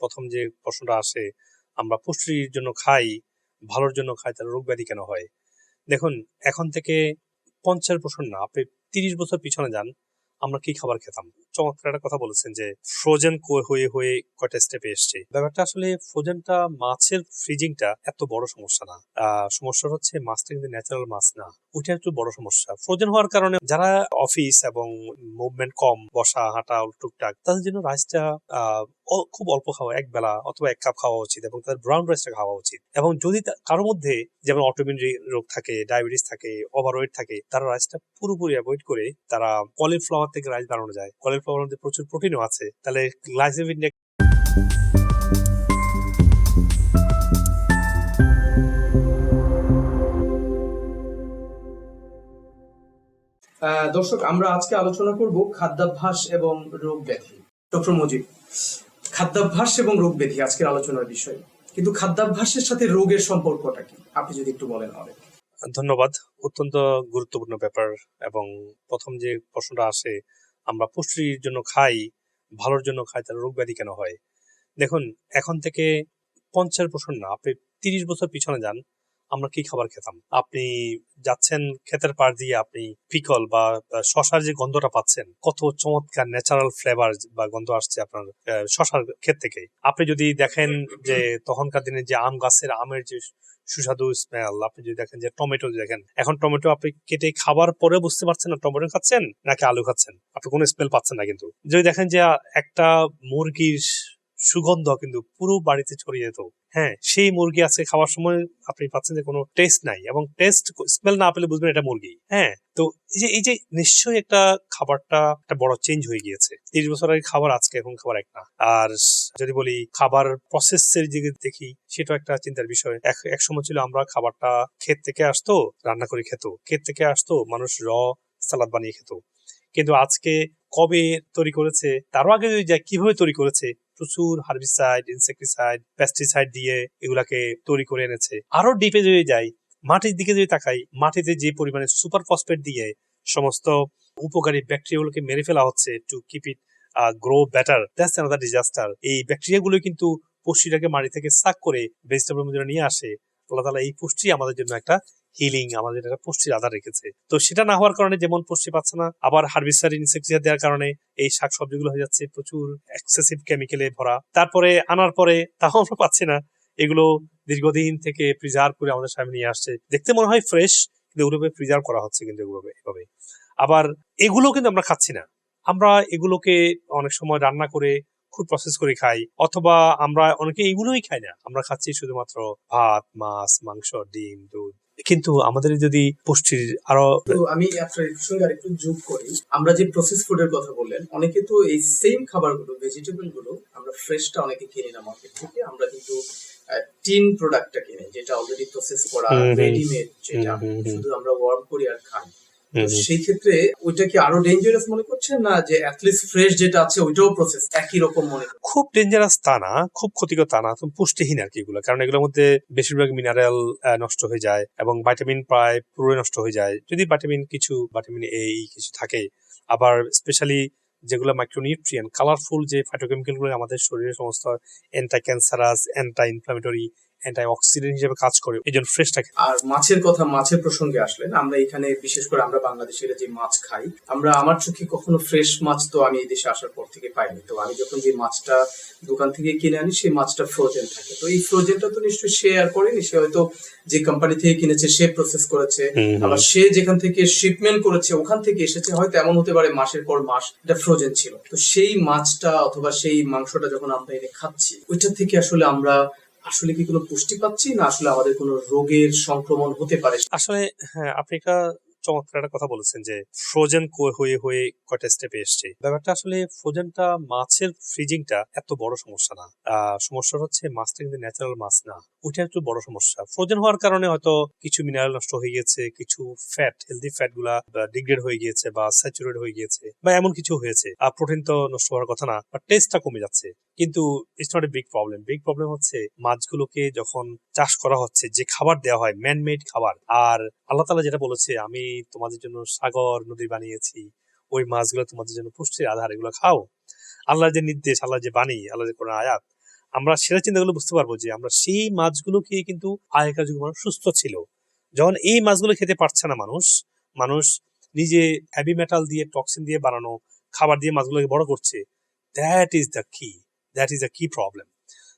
প্রথম যে প্রশ্নটা আসে, আমরা পুষ্টির জন্য খাই, ভালোর জন্য খাই, তাহলে রোগ ব্যাধি কেন হয়? দেখুন, এখন থেকে পঞ্চাশ বছর না, আপনি তিরিশ বছর পিছনে যান, আমরা কি খাবার খেতাম? চমৎকার একটা কথা বলেছেন যে ফ্রোজেন হয়ে হয়ে কয়টা স্টেপে এসছে। ব্যাপারটা আসলে ফ্রোজেনটা মাছের ফ্রিজিংটা এত বড় সমস্যা না। সমস্যা হচ্ছে মাছটা কিন্তু ন্যাচারাল মাছ না। ওইটা একটু বড় সমস্যা। ফ্রোজেন হওয়ার কারণে যারা অফিস এবং মুভমেন্ট কম, বসা, হাঁটা টুকটাক, তাদের জন্য রাইসটা খুব অল্প খাওয়া এক বেলা অথবা এক কাপ খাওয়া উচিত এবং তাদের ব্রাউন রাইসটা খাওয়া উচিত। এবং যদি কারোর মধ্যে যেমন অটোমিন রোগ থাকে ডায়াবেটিস থাকে ওভারওয়েট থাকে তারা রাইসটা পুরোপুরি অ্যাভয়েড করে তারা কলিফ্লাওয়ার থেকে রাইস বানানো যায়। কলিফ্লাওয়ার মধ্যে প্রচুর প্রোটিনও আছে তাহলে গ্লাইসেমিক আহ, দর্শক আমরা আজকে আলোচনা করব খাদ্যাভ্যাস এবং রোগ ব্যাধি। ডক্টর মুজিব খাদ্যাভ্যাস এবং রোগ ব্যাধি আজকের আলোচনার বিষয়। কিন্তু খাদ্যাভ্যাসের সাথে রোগের সম্পর্কটা কি? আপনি যদি একটু বলেন আমাদের। ধন্যবাদ। অত্যন্ত গুরুত্বপূর্ণ ব্যাপার এবং প্রথম যে প্রশ্নটা আসে, আমরা পুষ্টির জন্য খাই, ভালোর জন্য খাই, তাহলে রোগ ব্যাধি কেন হয়? দেখুন, এখন থেকে পঞ্চাশ বছর না, আপনি তিরিশ বছর পিছনে যান আমরা কি খাবার খেতাম? আপনি যাচ্ছেন ক্ষেতের পাড় দিয়ে আপনি পিকল বা শশার যে গন্ধটা পাচ্ছেন, কত চমৎকার ন্যাচারাল ফ্লেভার বা গন্ধ আসছে আপনার শশার ক্ষেত থেকে আপনি যদি দেখেন যে তখনকার দিনে যে আম গাছের আমের যে সুস্বাদু স্মেল আপনি যদি দেখেন যে টমেটো দেখেন, এখন টমেটো আপনি কেটে খাবার পরে বুঝতে পারছেন না টমেটো খাচ্ছেন নাকি আলু খাচ্ছেন। আপনি কোনো স্মেল পাচ্ছেন না কিন্তু। যদি দেখেন যে একটা মুরগির সুগন্ধ কিন্তু পুরো বাড়িতে ছড়িয়ে যেত। হ্যাঁ সেই মুরগি আজকে খাওয়ার সময় আপনি পাচ্ছেন যে কোনো টেস্ট নাই এবং টেস্ট স্মেল না পেলে বুঝবেন এটা মুরগি। হ্যাঁ তো এই যে এই যে নিশ্চয়ই একটা খাবারটা একটা বড় চেঞ্জ হয়ে গিয়েছে। তিরিশ বছর আগে খাবার, আজকে এখন খাবার এক না। আর যদি বলি খাবার প্রসেসের দিকে দেখি সেটা একটা চিন্তার বিষয়। এক সময় ছিল আমরা খাবারটা ক্ষেত থেকে আসতো, রান্না করে খেত। ক্ষেত থেকে আসতো, মানুষ র সালাদ বানিয়ে খেত। কিন্তু আজকে কবে তৈরি করেছে, তারও আগে যদি যাই কীভাবে তৈরি করেছে প্রচুর হার্বিসাইড ইনসেক্টিসাইড পেস্টিসাইড দিয়ে এগুলাকে তৈরি করে এনেছে। আরও ডিপে যদি যাই, মাটির দিকে যদি তাকাই, মাটিতে যে পরিমাণে সুপার ফসফেট দিয়ে সমস্ত উপকারী ব্যাকটেরিয়াগুলোকে মেরে ফেলা হচ্ছে to keep it grow better that's another disaster এই ব্যাকটেরিয়াগুলো কিন্তু পুষ্টিটাকে মাটি থেকে সাক করে ভেজিটেবল মধ্যে নিয়ে আসে। আল্লাহ তালা এই পুষ্টি আমাদের জন্য একটা হিলিং আমাদের একটা পুষ্টির আধার রেখেছে। তো সেটা না হওয়ার কারণে যেমন পুষ্টি পাচ্ছে না, আবার হার্বিসাইড ইনসেক্টিসাইড দেওয়ার কারণে এই শাক সবজিগুলো হয়ে যাচ্ছে প্রচুর এক্সেসিভ কেমিক্যালে ভরা। তারপরে আনার পরে তাও আমরা পাচ্ছি না। এগুলো দীর্ঘদিন থেকে প্রিজার্ভ করে আমাদের সামনে নিয়ে আসছে। দেখতে মনে হয় ফ্রেশ কিন্তু এগুলোকে প্রিজার্ভ করা হচ্ছে কিন্তু এগুলো এভাবে। আবার এগুলো কিন্তু আমরা খাচ্ছি না। আমরা এগুলোকে অনেক সময় রান্না করে খুব প্রসেস করে খাই, অথবা আমরা অনেকে এগুলোই খাই না। আমরা খাচ্ছি শুধুমাত্র ভাত, মাছ, মাংস, ডিম, দুধ কিন্তু আমাদের যদি পুষ্টির আরও আমি আপনার সঙ্গে আরেকটু যোগ করি আমরা যে প্রসেস ফুডের কথা বললেন অনেকে তো এই সেম খাবারগুলো ভেজিটেবলগুলো আমরা ফ্রেশটা অনেকে কিনি না মার্কেট থেকে আমরা কিন্তু টিন প্রোডাক্টটা কিনি যেটা অলরেডি প্রসেস করা। রেডিমেড যেটা। শুধু আমরা ওয়ার্ম করি আর খাই। সেই ক্ষেত্রে ওইটা কি আরও ডেঞ্জারাস মনে করছেন না যে অ্যাটলিস্ট ফ্রেশ যেটা আছে ওইটাও প্রসেস একই রকম মনে খুব ডেঞ্জারাস তা না খুব ক্ষতিকর তা না পুষ্টিহীন আর কি এগুলো। কারণ এগুলোর মধ্যে বেশিরভাগ মিনারেল নষ্ট হয়ে যায় এবং ভাইটামিন প্রায় পুরোই নষ্ট হয়ে যায়। যদি ভাইটামিন কিছু ভাইটামিন এ কিছু থাকে আবার স্পেশালি যেগুলো মাইক্রোনিউট্রিয়েন্ট কালারফুল যে ফাইটোকেমিক্যালগুলো আমাদের শরীরে সমস্ত anti cancerous anti inflammatory anti oxidant হিসেবে কাজ করে এই জন্য ফ্রেশ থাকে আর মাছের কথা মাছের প্রসঙ্গে আসলেন আমরা এখানে বিশেষ করে আমরা বাংলাদেশিরা যে মাছ খাই আমরা আমার চোখে কখনো ফ্রেশ মাছ তো আমি এই দেশে আসার পর থেকে পাইনি। তো আমি যখন যে মাছটা দোকান থেকে কিনে আনি সেই মাছটা ফ্রোজেন থাকে। তো এই ফ্রোজেনটা তো নিশ্চয়ই সে আর করেনি সে হয়তো যে কোম্পানি থেকে কিনেছে সে প্রসেস করেছে। আবার সে যেখান থেকে শিপমেন্ট করেছে ওখান থেকে এসেছে হয়তো এমন হতে পারে মাসের পর মাস এটা ফ্রোজেন ছিল। তো সেই মাছটা অথবা সেই মাংসটা যখন আমরা এনে খাচ্ছি ওইটা থেকে আসলে আমরা আসলে কি কোনো পুষ্টি পাচ্ছি না আসলে আমাদের কোনো রোগের সংক্রমণ হতে পারে? আসলে হ্যাঁ একটা চমৎকার একটা কথা বলেছেন যে ফ্রোজেন হয়ে হয়ে কয়টা স্টেপে এসছে। ব্যাপারটা আসলে ফ্রোজেনটা মাছের ফ্রিজিংটা এত বড় সমস্যা না। সমস্যা হচ্ছে মাছটা কিন্তু ন্যাচারাল মাছ না। ওইটা একটু বড় সমস্যা। ফ্রোজেন হওয়ার কারণে হয়তো কিছু মিনারেল নষ্ট হয়ে গেছে কিছু ফ্যাট হেলদি ফ্যাটগুলা ডিগ্রেড হয়ে গিয়েছে বা স্যাচুরেট হয়ে গিয়েছে, বা এমন কিছু হয়েছে। আর প্রোটিন তো নষ্ট হওয়ার কথা না বা টেস্টটা কমে যাচ্ছে। কিন্তু it's not a big problem big problem হচ্ছে মাছগুলোকে যখন চাষ করা হচ্ছে, যে খাবার দেওয়া হয় ম্যান মেড খাবার, আর আল্লাহ তালা যেটা বলেছে, আমি তোমাদের জন্য সাগর নদী বানিয়েছি, ওই মাছগুলো তোমাদের জন্য পুষ্টির আধার, এগুলো খাও। আল্লাহর যে নির্দেশ আল্লাহ যে বাণী আল্লাহ যে কোনো আয়াত, আমরা সেটা চিন্তা করলে বুঝতে পারব যে আমরা সেই মাছগুলোকে কিন্তু আগেকার যুগে মানুষ সুস্থ ছিল। যখন এই মাছগুলো খেতে পারছে না মানুষ মানুষ নিজে হ্যাভি মেটাল দিয়ে টক্সিন দিয়ে বানানো খাবার দিয়ে মাছগুলোকে বড় করছে that is the key that is the key problem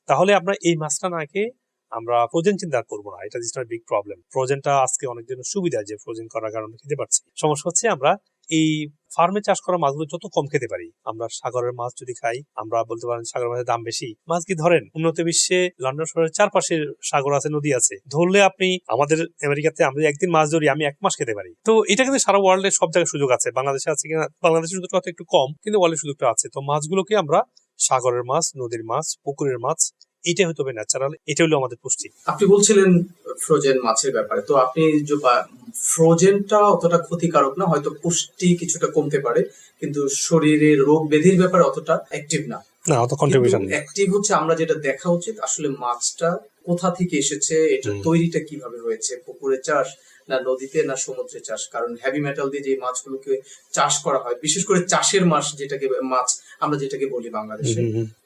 তাহলে আমরা এই মাছটা না খেয়ে আমরা ফ্রোজেন চিন্তা করব না। এটা জিনিসটা বিগ প্রবলেম ফ্রোজেনটা আজকে অনেক জন্য সুবিধা যে ফ্রোজেন করার কারণে খেতে পারছি। সমস্যা হচ্ছে আমরা এই ফার্মে চাষ করা মাছগুলো যত কম খেতে পারি। আমরা সাগরের মাছ যদি খাই, আমরা বলতে পারেন সাগরের মাছের দাম বেশি। মাছ কি ধরেন, উন্নত বিশ্বে লন্ডন শহরের চারপাশে সাগর আছে, নদী আছে। ধরলে আপনি, আমাদের আমেরিকাতে আমরা একদিন মাছ ধরি, আমি এক মাস খেতে পারি। তো এটা কিন্তু সারা ওয়ার্ল্ডে সব জায়গায় সুযোগ আছে। বাংলাদেশে আছে কিনা, বাংলাদেশের সুযোগটা একটু কম, কিন্তু ওয়ার্ল্ডের সুযোগটা আছে। তো মাছগুলোকে আমরা সাগরের মাছ নদীর মাছ পুকুরের মাছ এটাই হয়তো ন্যাচারাল এটা হলো আমাদের পুষ্টি। আপনি বলছিলেন ফ্রোজেন মাছের ব্যাপারে তো আপনি ফ্রোজেনটা অতটা ক্ষতিকারক না হয়তো পুষ্টি কিছুটা কমতে পারে কিন্তু শরীরে রোগ ব্যাধির ব্যাপারে অতটা অ্যাক্টিভ না। না অত কন্ট্রিবিউশন অ্যাক্টিভ হচ্ছে আমরা যেটা দেখা উচিত আসলে মাছটা কোথা থেকে এসেছে এটা তৈরিটা কীভাবে হয়েছে পুকুরে চাষ না নদীতে না সমুদ্রে চাষ কারণ হেভি মেটাল দিয়ে যে মাছগুলোকে চাষ করা হয় বিশেষ করে চাষের মাছ যেটাকে মাছ আমরা যেটাকে বলি বাংলাদেশে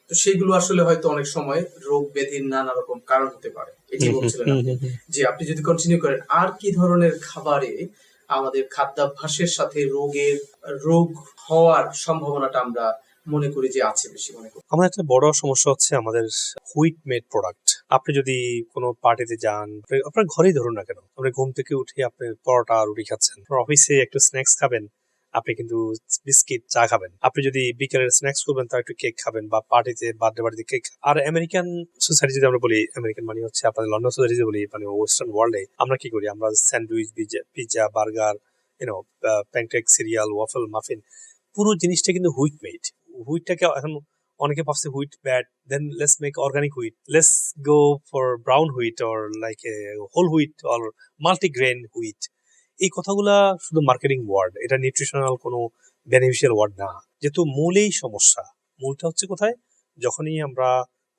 তো সেইগুলো আসলে হয়তো অনেক সময় রোগ ব্যাধির নানা রকম কারণ হতে পারে এটি বলছিলেন যে আপনি যদি কন্টিনিউ করেন আর কি ধরনের খাবারে আমাদের খাদ্যাভ্যাসের সাথে রোগের রোগ হওয়ার সম্ভাবনাটা আমরা মনে করি যে আছে বেশি মনে করি। আমাদের একটা বড় সমস্যা হচ্ছে আমাদের হুইট মেড প্রোডাক্ট আপনি যদি কোনো পার্টিতে যান আপনার ঘরেই ধরুন না কেন, আপনি ঘুম থেকে উঠে আপনি পরোটা রুটি খাচ্ছেন অফিসে একটু স্ন্যাক্স খাবেন, আপনি কিন্তু বিস্কিট, চা খাবেন। আপনি যদি বিকেলের স্ন্যাক্স করবেন তার একটু কেক খাবেন বা পার্টিতে বার্থডে পার্টিতে কেক আর আমেরিকান সোসাইটি যদি আমরা বলি আমেরিকান মানে হচ্ছে আপনাদের লন্ডন সোসাইটি বলি মানে ওয়েস্টার্ন ওয়ার্ল্ডে আমরা কি করি? আমরা sandwich pizza burger you know pancake cereal waffle muffin পুরো জিনিসটা কিন্তু হুইট মেড হুইটটাকে এখন অনেকে ভাবছে wheat bad then let's make organic wheat let's go for brown wheat or like a whole wheat or multigrain wheat এই কথাগুলা শুধু মার্কেটিং ওয়ার্ড এটা নিউট্রিশনাল কোনো বেনিফিশিয়াল ওয়ার্ড না। যেহেতু মূলেই সমস্যা, মূলটা হচ্ছে কোথায়? যখনই আমরা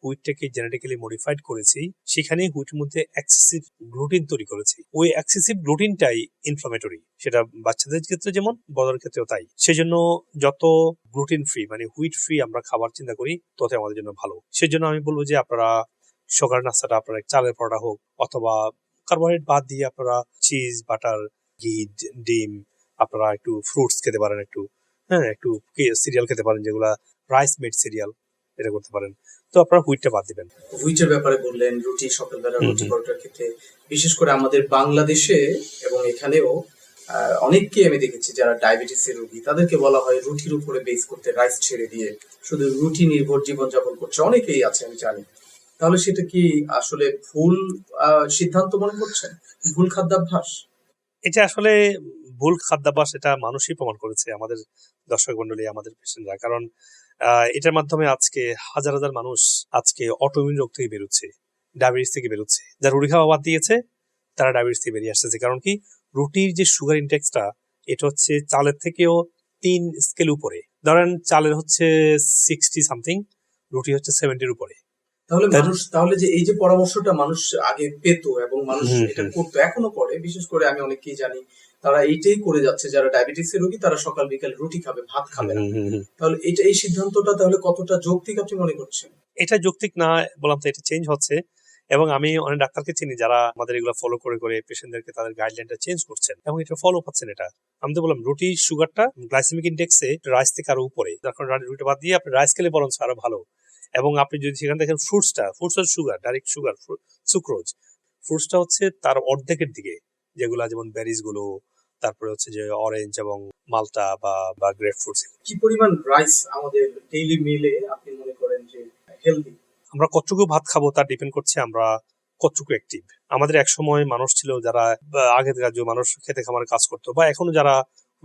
হুইটটাকে জেনেটিক্যালি মডিফাইড করেছি, সেখানেই হুইটের মধ্যে এক্সেসিভ গ্লুটিন তৈরি করেছি। ওই এক্সেসিভ গ্লুটিনটাই ইনফ্লামেটরি সেটা বাচ্চাদের ক্ষেত্রে যেমন, বড়দের ক্ষেত্রেও তাই। সেজন্য যত গ্লুটিন ফ্রি মানে হুইট ফ্রি আমরা খাবার চিন্তা করি তত আমাদের জন্য ভালো। সেজন্য আমি বলব যে আপনারা সকালের নাস্তাটা আপনারা চালের পরোটা হোক, অথবা কার্বোহাইড্রেট বাদ দিয়ে আপনারা চিজ বাটার ঘি, ডিম, আপনারা একটু ফ্রুটস খেতে পারেন একটু হ্যাঁ একটু সিরিয়াল খেতে পারেন যেগুলা রাইস মেড সিরিয়াল এটা করতে পারেন। তো আপনারা হুইটটা বাদ দিবেন। হুইটের ব্যাপারে বললেন রুটি সকালবেলা রুটি পরোটার ক্ষেত্রে বিশেষ করে আমাদের বাংলাদেশে এবং এখানেও অনেককে আমি দেখেছি যারা ডায়াবেটিসের রোগী। তাদেরকে বলা হয় রুটির উপরে বেস করতে রাইস ছেড়ে দিয়ে। শুধু রুটি নির্ভর জীবনযাপন করছে। অনেকেই আছে আমি জানি। তাহলে সেটা কি আসলে ভুল আহ, সিদ্ধান্ত মনে করছেন? ভুল খাদ্যাভ্যাস? এটা আসলে ভুল খাদ্যাভ্যাস এটা মানুষই প্রমাণ করেছে আমাদের দর্শক মন্ডলী আমাদের পেশেন্টরা। কারণ এটার মাধ্যমে আজকে হাজার হাজার মানুষ আজকে অটোমিউন রোগ থেকে বেরোচ্ছে ডায়াবেটিস থেকে বেরোচ্ছে। যারা রুটি খাওয়া বাদ দিয়েছে তারা ডায়াবেটিস থেকে বেরিয়ে আসতেছে। কারণ কি? রুটির যে সুগার ইনটেক্সটা এটা হচ্ছে চালের থেকেও তিন স্কেল উপরে। ধরেন চালের হচ্ছে সিক্সটি সামথিং রুটি হচ্ছে সেভেন্টির উপরে। তাহলে মানুষ তাহলে যে এই যে পরামর্শটা মানুষ আগে পেত এবং মানুষ এটা করতো এখনও করে। বিশেষ করে আমি অনেককেই জানি তারা এইটাই করে যাচ্ছে যারা ডায়াবেটিসের রোগী তারা সকাল বিকাল রুটি খাবে ভাত খাবে না। তাহলে এটা এই সিদ্ধান্তটা তাহলে কতটা যৌক্তিক আপনি মনে করছেন? এটা যৌক্তিক না বললাম তো এটা চেঞ্জ হচ্ছে। এবং আমি অনেক ডাক্তারকে চিনি যারা আমাদের এগুলো ফলো করে করে পেশেন্টদেরকে তাদের গাইডলাইনটা চেঞ্জ করছেন। এবং এটা ফলো পাচ্ছেন এটা। আমি তো বললাম রুটি সুগারটা গ্লাইসেমিক ইন্ডেক্সে রাইস থেকে আরও উপরে। যখন রুটি বাদ দিয়ে আপনি রাইস খেলে বরঞ্চ আরও ভালো। এবং আপনি যদি সেখানে দেখেন ফ্রুটসটা ফ্রুটস হচ্ছে সুগার ডাইরেক্ট সুগার সুক্রোজ ফ্রুটসটা হচ্ছে তার অর্ধেকের দিকে যেগুলো যেমন বেরিজগুলো তারপরে হচ্ছে যে অরেঞ্জ এবং মালটা বা বা গ্রেপ ফ্রুটস কি পরিমাণ রাইস আমাদের ডেইলি মিলে আপনি মনে করেন যে হেলদি আমরা কতটুকু ভাত খাব তার ডিপেন্ড করছে আমরা কতটুকু অ্যাক্টিভ আমাদের এক সময় মানুষ ছিল যারা আগেকার যে মানুষ খেতে খামারে কাজ করতো বা এখনও যারা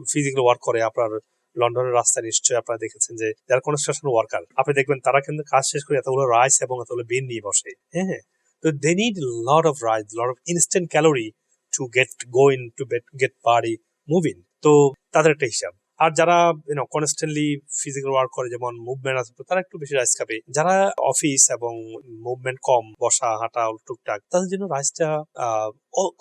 ফিজিক্যাল ওয়ার্ক করে আপনার লন্ডনের রাস্তায় নিশ্চয়ই আপনারা দেখেছেন যে যারা কনস্ট্রাকশন ওয়ার্কার আপনি দেখবেন তারা কিন্তু কাজ শেষ করে এতগুলো রাইস এবং এতগুলো বিন নিয়ে বসে। হ্যাঁ হ্যাঁ। তো they need lot of rice lot of instant calorie to get going to get পারি মুভিং তো তাদের একটা হিসাব। আর যারা ইউনো কনস্ট্যান্টলি ফিজিক্যাল ওয়ার্ক করে, যেমন মুভমেন্ট আছে তারা একটু বেশি রাইস খাবে। যারা অফিস এবং মুভমেন্ট কম, বসা, হাঁটা, টুকটাক, তাদের জন্য রাইসটা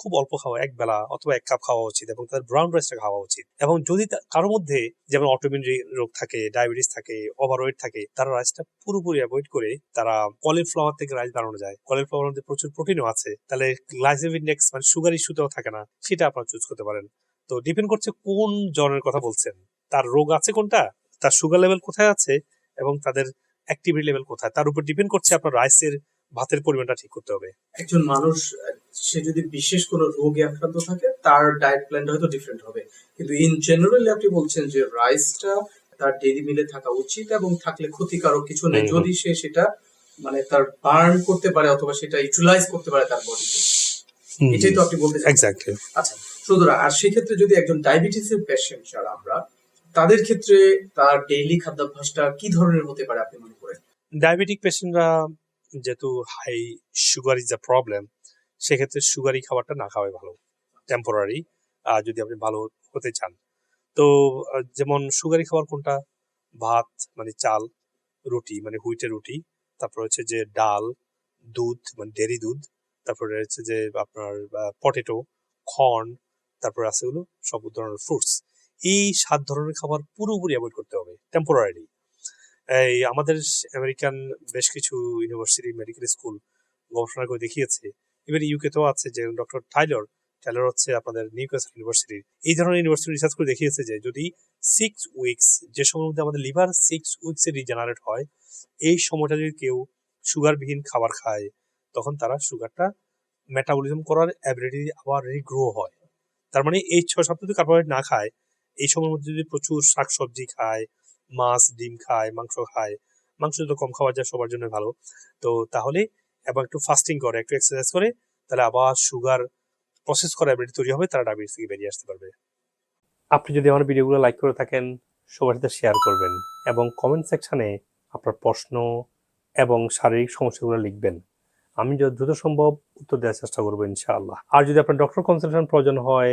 খুব অল্প খাওয়া, এক বেলা অথবা এক কাপ খাওয়া উচিত এবং তাদের ব্রাউন রাইসটা খাওয়া উচিত। এবং যদি কারোর মধ্যে যেমন অটোমিন রোগ থাকে ডায়াবেটিস থাকে ওভারওয়েট থাকে, তারা রাইসটা পুরোপুরি অ্যাভয়েড করে তারা কলিফ্লাওয়ার থেকে রাইস বানানো যায়। কলিফ্লাওয়ার মধ্যে প্রচুর প্রোটিনও আছে, তাহলে গ্লাইসেমিক ইন্ডেক্স মানে সুগার ইস্যুটাও থাকে না, সেটা আপনারা চুজ করতে পারেন। তো ডিপেন্ড করছে কোন জনের কথা বলছেন। তার রোগ আছে কোনটা? তার সুগার লেভেল কোথায় আছে? এবং তাদের অ্যাক্টিভিটি লেভেল কোথায়? তার উপর ডিপেন্ড করছে আপনার রাইসের ভাতের পরিমাণটা ঠিক করতে হবে। একজন মানুষ সে যদি বিশেষ কোনো রোগে আক্রান্ত থাকে তার ডায়েট প্ল্যানটা হয়তো ডিফারেন্ট হবে। কিন্তু ইন জেনারেলি আপনি বলছেন যে রাইসটা তার ডেইলি মিলে থাকা উচিত এবং থাকলে ক্ষতিকারক কিছু নেই। যদি সে সেটা মানে তার বার্ন করতে পারে অথবা সেটা ইউটিলাইজ করতে পারে তার বডিতে এটাই তো আপনি বলতে চাচ্ছেন এক্স্যাক্টলি আচ্ছা সুতরাং আর সেক্ষেত্রে যদি একজন ডায়াবেটিসের পেশেন্ট যারা আমরা তাদের ক্ষেত্রে তার ডেইলি খাদ্যাভ্যাসটা কি ধরনের হতে পারে আপনি মনে করেন? ডায়াবেটিক পেশেন্টরা যেহেতু high sugar is a problem সেক্ষেত্রে সুগারি খাবারটা না খাওয়াই ভালো টেম্পোরারি আর যদি আপনি ভালো হতে চান। তো যেমন সুগারি খাবার কোনটা? ভাত মানে চাল, রুটি মানে হুইটে রুটি, তারপর হচ্ছে যে ডাল, দুধ মানে ডেরি দুধ, তারপরে হচ্ছে যে আপনার পটেটো কর্ন তারপরে আছে হলো সব ধরনের ফ্রুটস এই সাত ধরনের খাবার পুরোপুরি অ্যাভয়েড করতে হবে টেম্পোরারি এই আমাদের আমেরিকান বেশ কিছু ইউনিভার্সিটি মেডিকেল স্কুল গবেষণা করে দেখিয়েছে। ইভেন ইউকে তো আছে যে ডক্টর টাইলর টাইলর হচ্ছে আপনাদের নিউক্যাসল ইউনিভার্সিটির এই ধরনের ইউনিভার্সিটি রিসার্চ করে দেখিয়েছে যে যদি সিক্স উইকস যে সময়ের মধ্যে আমাদের লিভার সিক্স উইকসে রিজেনারেট হয়, এই সময়টা যদি কেউ সুগারবিহীন খাবার খায়, তখন তারা সুগারটা মেটাবলিজম করার অ্যাবিলিটি আবার রিগ্রো হয়। তার মানে এই ছয় সপ্তাহ যদি কার্বোহাইড্রেট না খায় এই সময়ের মধ্যে যদি প্রচুর শাকসবজি খায়, মাছ, ডিম খায়, মাংস খায়, মাংস যত কম খাওয়া যায়, সবার জন্য ভালো। তো তাহলে এবং একটু ফাস্টিং করে, একটু এক্সারসাইজ করে, তাহলে আবার সুগার প্রসেস করা অ্যাবিলিটি তৈরি হবে, তারা ডায়াবেটিস থেকে বেরিয়ে আসতে পারবে। আপনি যদি আমার ভিডিওগুলো লাইক করে থাকেন, সবার সাথে শেয়ার করবেন এবং কমেন্ট সেকশানে আপনার প্রশ্ন এবং শারীরিক সমস্যাগুলো লিখবেন। আমি যত দ্রুত সম্ভব উত্তর দেওয়ার চেষ্টা করব ইনশাআল্লাহ। আর যদি আপনার ডক্টর কনসালটেশন প্রয়োজন হয়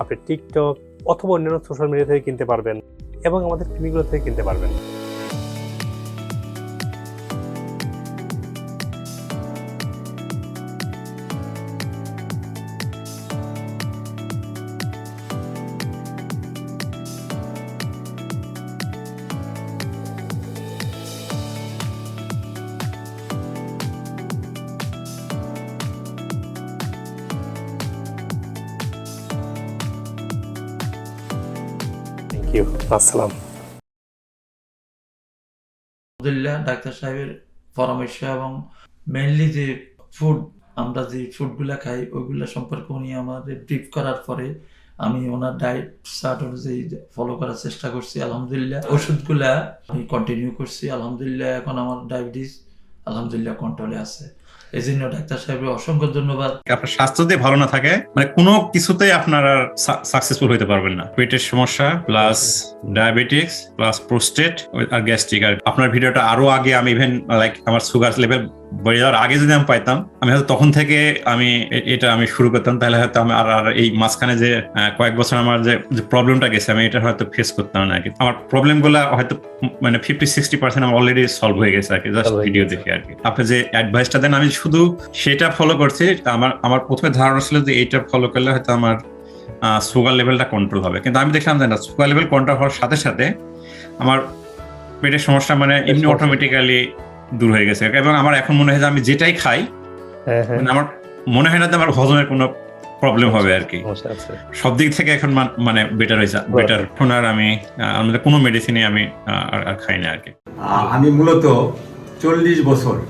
আপনি টিকটক অথবা অন্যান্য সোশ্যাল মিডিয়া থেকে কিনতে পারবেন এবং আমাদের ক্লিনিকগুলো থেকে কিনতে পারবেন। আসসালাম। আলহামদুলিল্লাহ, ডাক্তার সাহেবের পরামর্শ এবং মেইনলি যে ফুড আমরা যে ফুডগুলা খাই, ওইগুলা সম্পর্কে উনি আমাদের ব্রিফ করার পরে আমি ওনার ডায়েট চার্ট অনুযায়ী ফলো করার চেষ্টা করছি, আলহামদুলিল্লাহ। ওষুধগুলা আমি কন্টিনিউ করছি, আলহামদুলিল্লাহ, এখন আমার ডায়াবেটিস আলহামদুলিল্লাহ কন্ট্রোলে আছে। এই জন্য ডাক্তার সাহেবের অসংখ্য ধন্যবাদ। আপনার স্বাস্থ্য যদি ভালো না থাকে মানে কোনো কিছুতেই আপনার আর সাকসেসফুল হতে পারবেন না। পেটের সমস্যা প্লাস ডায়াবেটিক্স প্লাস প্রোস্টেট আর গ্যাস্ট্রিক আর আপনার ভিডিওটা আরও আগে আমি ইভেন লাইক আমার সুগার লেভেল বেড়ে যাওয়ার আগে যদি আমি পাইতাম আমি হয়তো তখন থেকে আমি এটা আমি শুরু করতাম তাহলে হয়তো আমি আর আর এই মাঝখানে যে কয়েক বছর আমার যে প্রবলেমটা গেছে আমি এটা হয়তো ফেস করতাম না আর কি। আমার হয়তো মানে ফিফটি সিক্সটি পার্সেন্ট আমার অলরেডি সলভ হয়ে গেছে আর কি জাস্ট ভিডিও দেখে আর কি। আপনি যে অ্যাডভাইসটা দেন আমি শুধু সেটা ফলো করছি আমার আমার প্রথমে ধারণা ছিল যে এইটা ফলো করলে হয়তো আমার সুগার লেভেলটা কন্ট্রোল হবে। কিন্তু আমি দেখলাম যে না সুগার লেভেল কন্ট্রোল হওয়ার সাথে সাথে আমার পেটের সমস্যা মানে এমনি। অটোমেটিক্যালি দূর হয়ে গেছে। এবং আমার এখন মনে হয় যে আমি যেটাই খাই হ্যাঁ হ্যাঁ। মানে আমার মনে হয় না যে আমার হজমের কোনো প্রবলেম হবে আর কি। সব দিক থেকে এখন মানে বেটার হয়েছে। বেটার এখন আর আমি আমাদের কোনো মেডিসিনে আমি আর- খাই না আর কি। আমি মূলত চল্লিশ বছর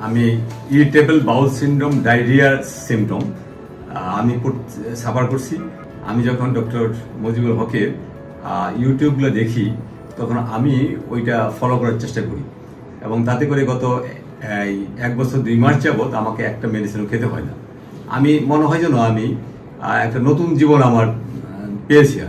আমি ইরিটেবল বাউল সিন্ড্রোম ডায়রিয়ার সিমটম আমি সাফার করছি। আমি যখন ডক্টর মজিবুল হকের আহ, ইউটিউবগুলো দেখি তখন আমি ওইটা ফলো করার চেষ্টা করি। এবং তাতে করে গত, এই, এক বছর দুই মাস যাবৎ আমাকে একটা মেডিসিনও খেতে হয় না। আমি, মনে হয় যেন আমি একটা নতুন জীবন আমার পেয়েছি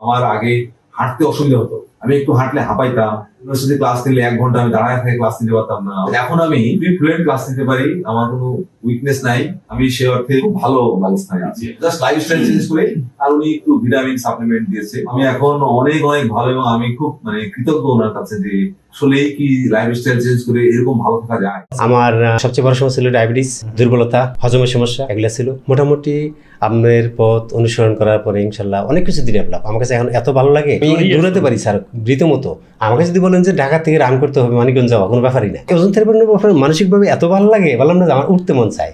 আমার আগে হাঁটতে অসুবিধা হতো। আমি একটু হাঁটলে হাঁপাইতাম ইউনিভার্সিটি ক্লাস নিলে এক ঘণ্টা আমি দাঁড়ায় থেকে ক্লাস নিতে পারতাম না। এখন আমি ফ্লুয়েন্ট ক্লাস নিতে পারি আমার কোনো উইকনেস নাই আমি সে অর্থে খুব ভালো অবস্থায় আছি জাস্ট লাইফস্টাইল চেঞ্জ করে আর উনি একটু ভিটামিন সাপ্লিমেন্ট দিয়েছে। আমি এখন অনেক অনেক ভালো এবং আমি খুব মানে কৃতজ্ঞ ওনার কাছে যে আসলেই কি লাইফস্টাইল চেঞ্জ করে এরকম ভালো থাকা যায়। আমার সবচেয়ে বড় সমস্যা ছিল ডায়াবেটিস দুর্বলতা হজমের সমস্যা এগুলো ছিল। মোটামুটি আপনার পথ অনুসরণ করার পরে ইনশাল্লাহ অনেক কিছু ডেভেলপ আমার কাছে এখন এত ভালো লাগে আমি দৌড়াতে পারি স্যার রীতিমতো। আমাকে যদি বলেন যে ঢাকা থেকে রান করতে হবে, মানিকগঞ্জ যাওয়া কোনো ব্যাপারই না। ওজন মানসিকভাবে এত ভালো লাগে, বললাম না যে আমার উঠতে মন চায়।